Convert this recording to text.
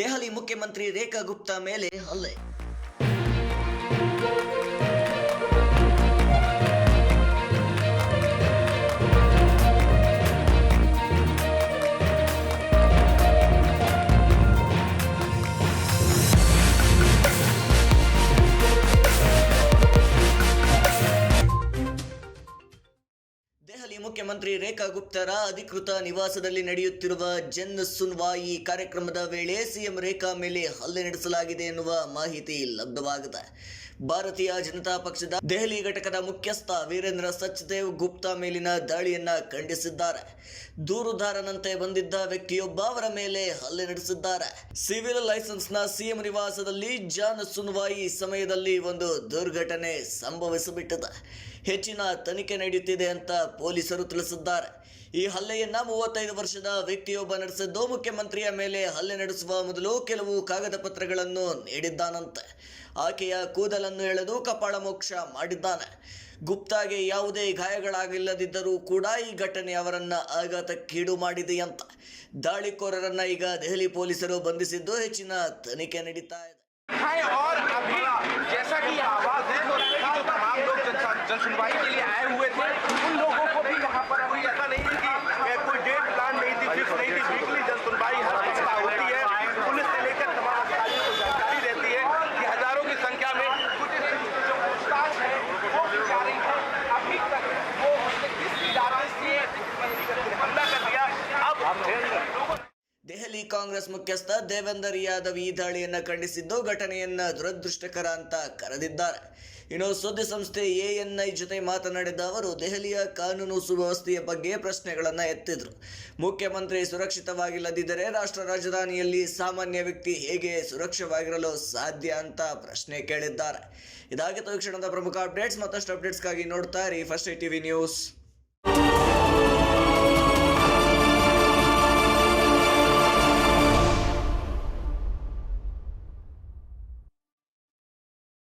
ದೆಹಲಿ ಮುಖ್ಯಮಂತ್ರಿ ರೇಖಾ ಗುಪ್ತಾ ಮೇಲೆ ಹಲ್ಲೆ. ಮುಖ್ಯಮಂತ್ರಿ ರೇಖಾ ಗುಪ್ತರ ಅಧಿಕೃತ ನಿವಾಸದಲ್ಲಿ ನಡೆಯುತ್ತಿರುವ ಜನ್ ಸುನ್ವಾಯಿ ಕಾರ್ಯಕ್ರಮದ ವೇಳೆ ಸಿಎಂ ರೇಖಾ ಮೇಲೆ ಹಲ್ಲೆ ನಡೆಸಲಾಗಿದೆ ಎನ್ನುವ ಮಾಹಿತಿ ಲಭ್ಯವಾಗಿದೆ ಭಾರತೀಯ ಜನತಾ ಪಕ್ಷದ ದೆಹಲಿ ಘಟಕದ ಮುಖ್ಯಸ್ಥ ವೀರೇಂದ್ರ ಸಚ್ದೇವ್ ಗುಪ್ತಾ ಮೇಲಿನ ದಾಳಿಯನ್ನ ಖಂಡಿಸಿದ್ದಾರೆ. ದೂರುದಾರನಂತೆ ಬಂದಿದ್ದ ವ್ಯಕ್ತಿಯೊಬ್ಬ ಅವರ ಮೇಲೆ ಹಲ್ಲೆ ನಡೆಸಿದ್ದಾರೆ. ಸಿವಿಲ್ ಲೈಸೆನ್ಸ್ನ ಸಿಎಂ ನಿವಾಸದಲ್ಲಿ ಜಾನ್ ಸುನ್ವಾಯಿ ಸಮಯದಲ್ಲಿ ಒಂದು ದುರ್ಘಟನೆ ಸಂಭವಿಸಿಬಿಟ್ಟಿದೆ. ಹೆಚ್ಚಿನ ತನಿಖೆ ನಡೆಯುತ್ತಿದೆ ಅಂತ ಪೊಲೀಸರು ತಿಳಿಸಿದ್ದಾರೆ ಈ ಹಲ್ಲೆಯನ್ನ ಮೂವತ್ತೈದು ವರ್ಷದ ವ್ಯಕ್ತಿಯೊಬ್ಬ ನಡೆಸಿದ್ದು ಮುಖ್ಯಮಂತ್ರಿಯ ಮೇಲೆ ಹಲ್ಲೆ ನಡೆಸುವ ಮೊದಲು ಕೆಲವು ಕಾಗದ ಪತ್ರಗಳನ್ನು ನೀಡಿದ್ದಾನಂತೆ ಆಕೆಯ ಕೂದಲನ್ನು ಎಳೆದು ಕಪಾಳ ಮೋಕ್ಷ ಮಾಡಿದ್ದಾನೆ ಗುಪ್ತಾಗೆ ಯಾವುದೇ ಗಾಯಗಳಾಗಿಲ್ಲದಿದ್ದರೂ ಕೂಡ ಈ ಘಟನೆ ಅವರನ್ನ ಆಘಾತಕ್ಕೀಡು ಮಾಡಿದೆಯಂತ ದಾಳಿಕೋರರನ್ನ ಈಗ ದೆಹಲಿ ಪೊಲೀಸರು ಬಂಧಿಸಿದ್ದು ಹೆಚ್ಚಿನ ತನಿಖೆ ನಡೀತಾ ಇದೆ है और अभी जैसा कि आवाज है हो रहा है कि जो तमाम लोग जन, जन सुनवाई नहीं की वीकली जन सुनवाई हर सप्ताह होती है। पुलिस से लेकर तमाम अधिकारियों को जानकारी रहती है कि हज़ारों की संख्या में कुछ जो पूछताछ है, वो की जा रही है। अभी तक वो किस इदारा हमला कर दिया? अब हम ಕಾಂಗ್ರೆಸ್ ಮುಖ್ಯಸ್ಥ ದೇವೇಂದರ್ ಯಾದವ್ ಈ ದಾಳಿಯನ್ನು ಖಂಡಿಸಿದ್ದು ಘಟನೆಯನ್ನ ದುರದೃಷ್ಟಕರ ಅಂತ ಕರೆದಿದ್ದಾರೆ. ಇನ್ನು ಸುದ್ದಿ ಸಂಸ್ಥೆ ಎಎನ್ಐ ಜೊತೆ ಮಾತನಾಡಿದ ಅವರು, ದೆಹಲಿಯ ಕಾನೂನು ಸುವ್ಯವಸ್ಥೆಯ ಬಗ್ಗೆ ಪ್ರಶ್ನೆಗಳನ್ನು ಎತ್ತಿದ್ರು. ಮುಖ್ಯಮಂತ್ರಿ ಸುರಕ್ಷಿತವಾಗಿಲ್ಲದಿದ್ದರೆ ರಾಷ್ಟ್ರ ರಾಜಧಾನಿಯಲ್ಲಿ ಸಾಮಾನ್ಯ ವ್ಯಕ್ತಿ ಹೇಗೆ ಸುರಕ್ಷವಾಗಿರಲು ಸಾಧ್ಯ ಅಂತ ಪ್ರಶ್ನೆ ಕೇಳಿದ್ದಾರೆ. ಇದಾಗಿತ್ತು ಕ್ಷಣದ ಪ್ರಮುಖ ಅಪ್ಡೇಟ್ಸ್, ಮತ್ತಷ್ಟು ಅಪ್ಡೇಟ್ಸ್ಗಾಗಿ ನೋಡ್ತಾ ಇರಿ ಫಸ್ಟ್ ಟಿವಿ ನ್ಯೂಸ್.